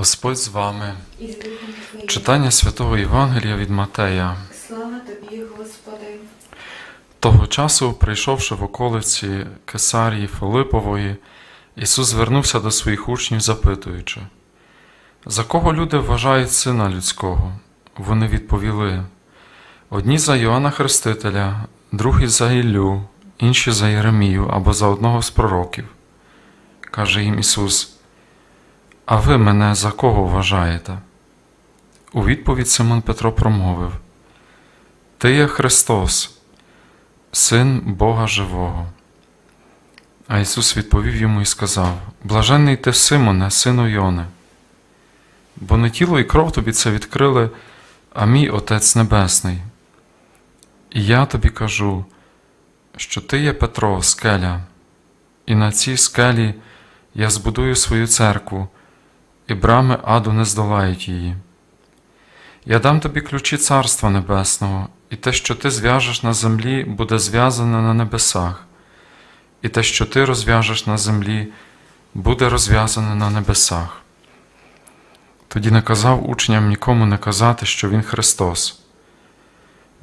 Господь з вами. Читання святого Євангелія від Матея. Слава Тобі, Господи. Того часу, прийшовши в околиці Кесарії Филипової, Ісус звернувся до своїх учнів, запитуючи, за кого люди вважають Сина Людського? Вони відповіли: одні за Йоанна Хрестителя, другі за Іллю, інші за Єремію або за одного з пророків. Каже їм Ісус: А ви мене за кого вважаєте? У відповідь Симон Петро промовив: Ти є Христос. Син Бога Живого. А Ісус відповів йому і сказав: Блаженний ти Симоне, сину Йони, бо не тіло і кров тобі це відкрили, а мій Отець Небесний. І я тобі кажу, що ти є Петро, скеля, і на цій скелі я збудую свою церкву, і брами аду не здолають її. Я дам тобі ключі Царства Небесного, і те, що ти зв'яжеш на землі, буде зв'язане на небесах, і те, що ти розв'яжеш на землі, буде розв'язане на небесах. Тоді наказав учням нікому не казати, що Він Христос.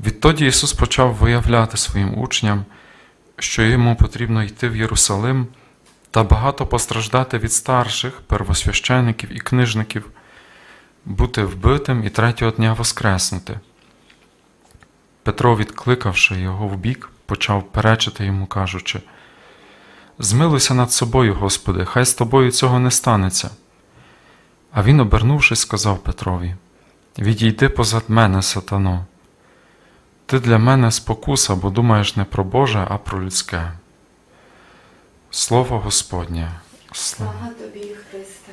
Відтоді Ісус почав виявляти своїм учням, що йому потрібно йти в Єрусалим та багато постраждати від старших, первосвящеників і книжників бути вбитим і третього дня воскреснути. Петро, відкликавши його вбік, почав перечити йому, кажучи: Змилуйся над собою, Господи, хай з тобою цього не станеться. А він, обернувшись, сказав Петрові: Відійди позад мене, сатано. Ти для мене спокуса, бо думаєш не про Боже, а про людське. Слово Господнє. Слава. Тобі, Христе.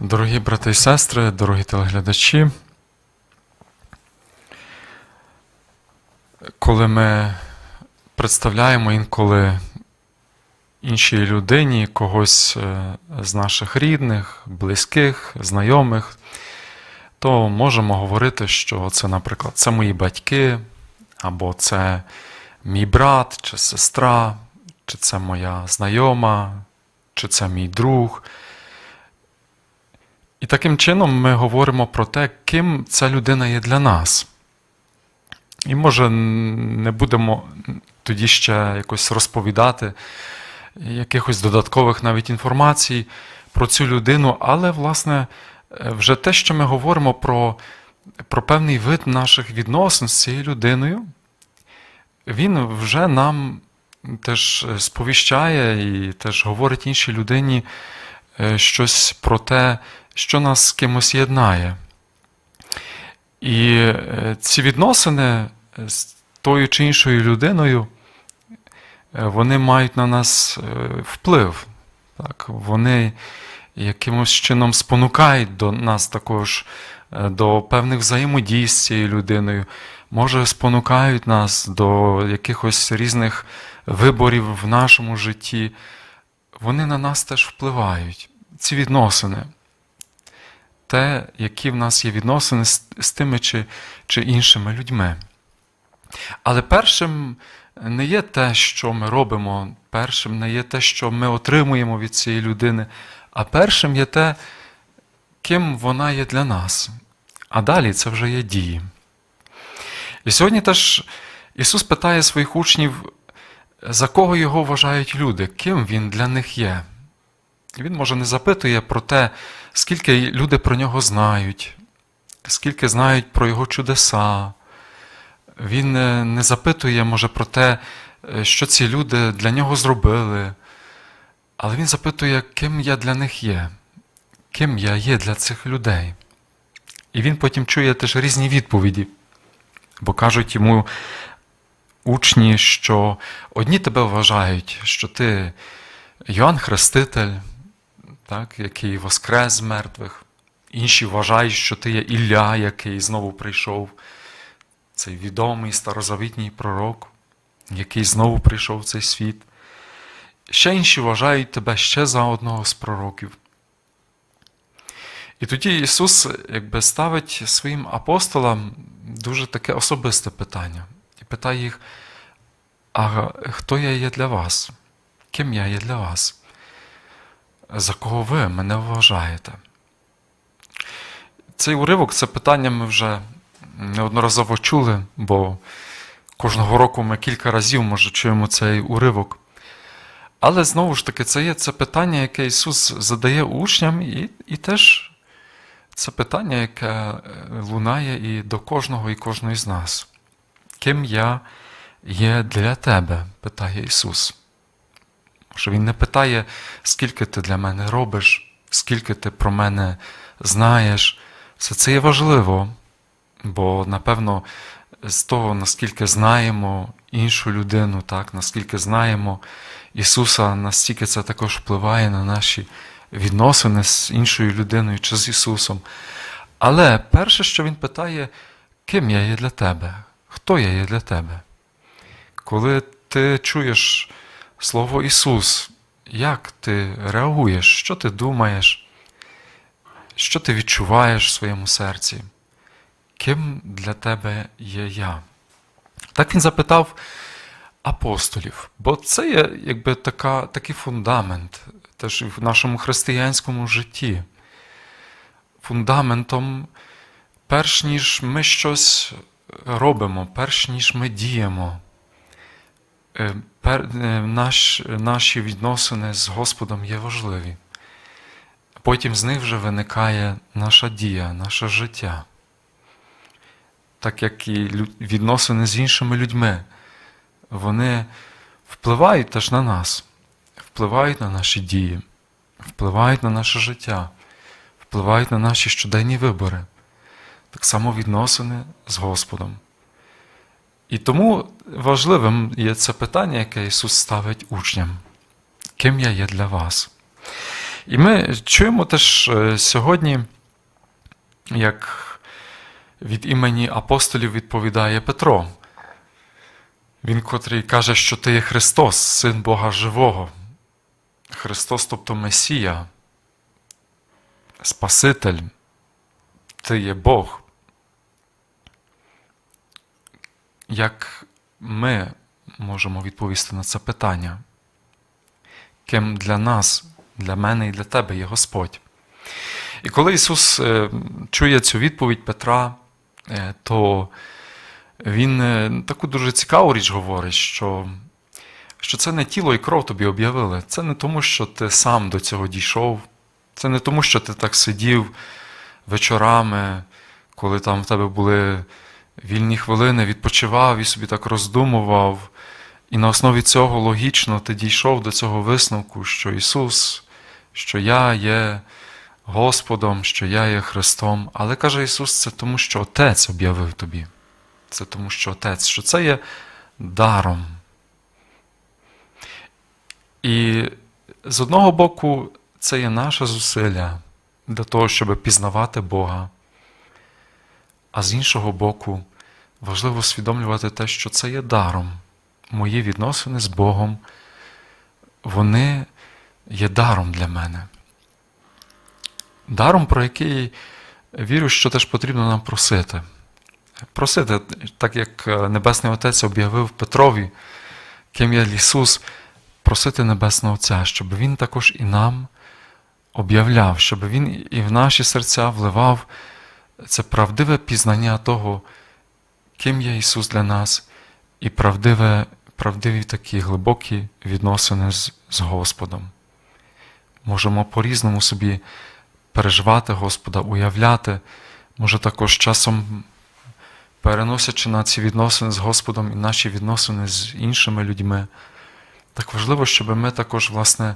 Дорогі брати і сестри, дорогі телеглядачі, коли ми представляємо інколи іншій людині когось е, з наших рідних, близьких, знайомих, то можемо говорити, що це, наприклад, це мої батьки, або це мій брат чи сестра, чи це моя знайома, чи це мій друг. І таким чином ми говоримо про те, ким ця людина є для нас. І може не будемо тоді ще якось розповідати якихось додаткових навіть інформацій про цю людину, але, власне, вже те, що ми говоримо про, про певний вид наших відносин з цією людиною, він вже нам теж сповіщає і теж говорить іншій людині е, щось про те, що нас з кимось єднає. І е, ці відносини з тою чи іншою людиною, е, вони мають на нас е, вплив. Так? Вони якимось чином спонукають до нас також е, до певних взаємодій з цією людиною, може, спонукають нас до якихось різних виборів в нашому житті. Вони на нас теж впливають. Ці відносини те, які в нас є відносини з, тими чи, чи іншими людьми. Але першим не є те, що ми робимо, першим не є те, що ми отримуємо від цієї людини, а першим є те, ким вона є для нас. А далі це вже є дії. І сьогодні теж Ісус питає своїх учнів, за кого його вважають люди, ким Він для них є. Він, може, не запитує про те, скільки люди про нього знають, скільки знають про його чудеса. Він е, не запитує, може, про те, е, що ці люди для нього зробили. Але він запитує, ким я для них є, ким я є для цих людей. І він потім чує теж різні відповіді, бо кажуть йому учні, що одні тебе вважають, що ти Йоанн Хреститель, так, який воскрес з мертвих. Інші вважають, що ти є Ілля, який знову прийшов, цей відомий старозавітній пророк, який знову прийшов в цей світ. Ще інші вважають тебе ще за одного з пророків. І тоді Ісус якби ставить своїм апостолам дуже таке особисте питання. І питає їх: а хто я є для вас? Ким я є для вас? за кого ви мене вважаєте? Цей уривок, це питання ми вже неодноразово чули, бо кожного року ми кілька разів, може, чуємо цей уривок. Але знову ж таки, це є це питання, яке Ісус задає учням, і, і теж це питання, яке е, лунає і до кожного і кожної з нас. Ким я є для тебе? питає Ісус. Що Він не питає, скільки ти для мене робиш, скільки ти про мене знаєш. Все це є важливо, бо, напевно, з того, наскільки знаємо іншу людину, так, наскільки знаємо Ісуса, настільки це також впливає на наші відносини з іншою людиною чи з Ісусом. Але перше, що Він питає, ким я є для тебе? Хто я є для тебе? Коли ти чуєш слово Ісус, як ти реагуєш, що ти думаєш, що ти відчуваєш в своєму серці? Ким для тебе є я? Так він запитав апостолів, бо це є якби така, такий фундамент теж в нашому християнському житті. Фундаментом, перш ніж ми щось робимо, перш ніж ми діємо, е, е, наш, наші відносини з Господом є важливі. Потім з них вже виникає наша дія, наше життя. Так як і відносини з іншими людьми, вони впливають теж на нас, впливають на наші дії, впливають на наше життя, впливають на наші щоденні вибори. Так само відносини з Господом. І тому важливим є це питання, яке Ісус ставить учням. Ким я є для вас? І ми чуємо теж е, сьогодні, як від імені апостолів відповідає Петро. Він, котрий каже, що ти є Христос, Син Бога Живого. Христос, тобто Месія, Спаситель, ти є Бог. Як ми можемо відповісти на це питання? Ким для нас, для мене і для тебе є Господь? І коли Ісус е, чує цю відповідь Петра, е, то Він е, таку дуже цікаву річ говорить, що, що це не тіло і кров тобі об'явили. Це не тому, що ти сам до цього дійшов, це не тому, що ти так сидів вечорами, коли там в тебе були вільні хвилини, відпочивав і собі так роздумував. І на основі цього логічно ти дійшов до цього висновку, що Ісус, що я є Господом, що я є Христом. Але каже Ісус, це тому, що Отець об'явив тобі. Це тому, що Отець, що це є даром. І з одного боку, це є наше зусилля для того, щоб пізнавати Бога. А з іншого боку, важливо усвідомлювати те, що це є даром. Мої відносини з Богом, вони є даром для мене. Даром, про який вірю, що теж потрібно нам просити. Просити, так як Небесний Отець об'явив Петрові, ким є Ісус, просити Небесного Отця, щоб Він також і нам об'являв, щоб Він і в наші серця вливав це правдиве пізнання того, ким є Ісус для нас, і правдиве, правдиві такі глибокі відносини з, з Господом. Можемо по-різному собі переживати Господа, уявляти, може також часом переносячи на ці відносини з Господом і наші відносини з іншими людьми. Так важливо, щоб ми також, власне,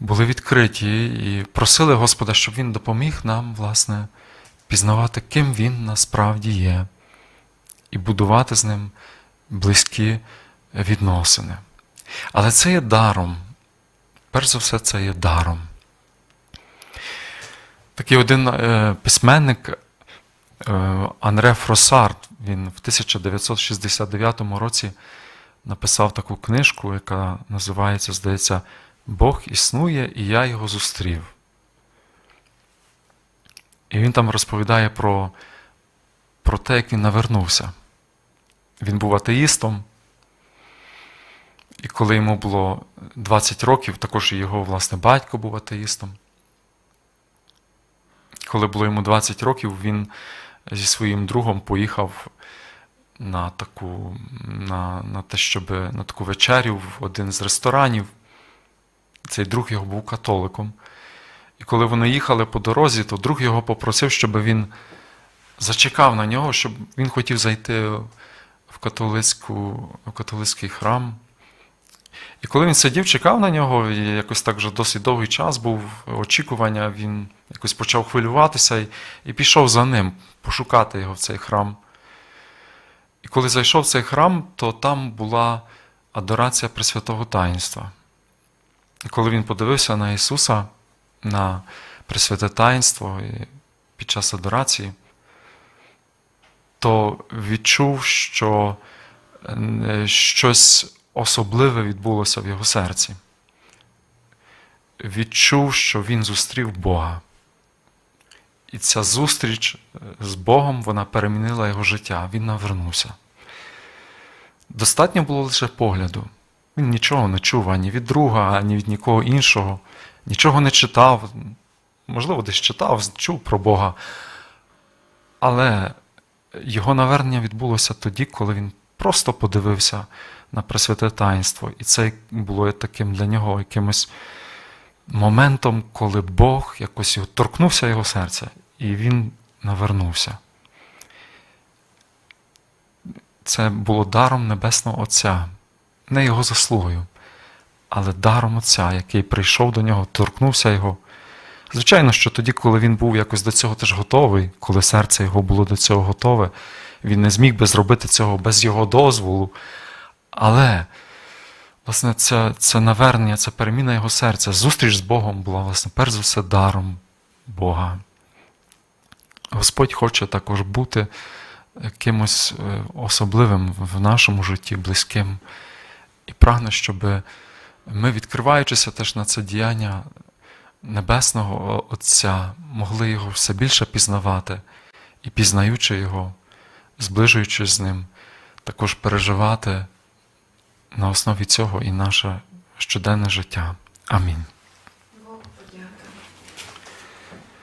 були відкриті і просили Господа, щоб Він допоміг нам, власне, пізнавати, ким Він насправді є, і будувати з ним близькі відносини. Але це є даром. Перш за все, це є даром. Такий один е, письменник е, Анре Фросард, він в 1969 році написав таку книжку, яка називається, здається, Бог існує, і я його зустрів. І він там розповідає про, про те, як він навернувся. Він був атеїстом, І коли йому було 20 років, також і його власне батько був атеїстом. Коли було йому 20 років, він зі своїм другом поїхав на таку, на, на те, щоб на таку вечерю в один з ресторанів. Цей друг його був католиком. І коли вони їхали по дорозі, то друг його попросив, щоб він зачекав на нього, щоб він хотів зайти в, католицьку, в католицький храм. І коли він сидів, чекав на нього, і якось так вже досить довгий час був очікування, він якось почав хвилюватися і, і пішов за ним пошукати його в цей храм. Коли зайшов в цей храм, то там була адорація Пресвятого Таїнства. І коли він подивився на Ісуса, на Пресвяте Таїнство і під час адорації, то відчув, що е, щось особливе відбулося в його серці. Відчув, що він зустрів Бога. І ця зустріч е, з Богом вона перемінила його життя. Він навернувся. Достатньо було лише погляду. Він нічого не чув ані від друга, ані від нікого іншого, нічого не читав. Можливо, десь читав, чув про Бога. Але його навернення відбулося тоді, коли він просто подивився на Пресвяте Таїнство. І це було таким для нього якимось моментом, коли Бог якось торкнувся його серця, і він навернувся. Це було даром Небесного Отця, не його заслугою, але даром Отця, який прийшов до нього, торкнувся його. Звичайно, що тоді, коли він був якось до цього теж готовий, коли серце його було до цього готове, він не зміг би зробити цього без його дозволу. Але, власне, це, це навернення, це переміна його серця, зустріч з Богом була, власне, перш за все, даром Бога. Господь хоче також бути кимось е, особливим в нашому житті, близьким, і прагне, щоб ми, відкриваючися теж на це діяння Небесного Отця, могли його все більше пізнавати і, пізнаючи його, зближуючись з ним, також переживати на основі цього і наше щоденне життя. Амінь.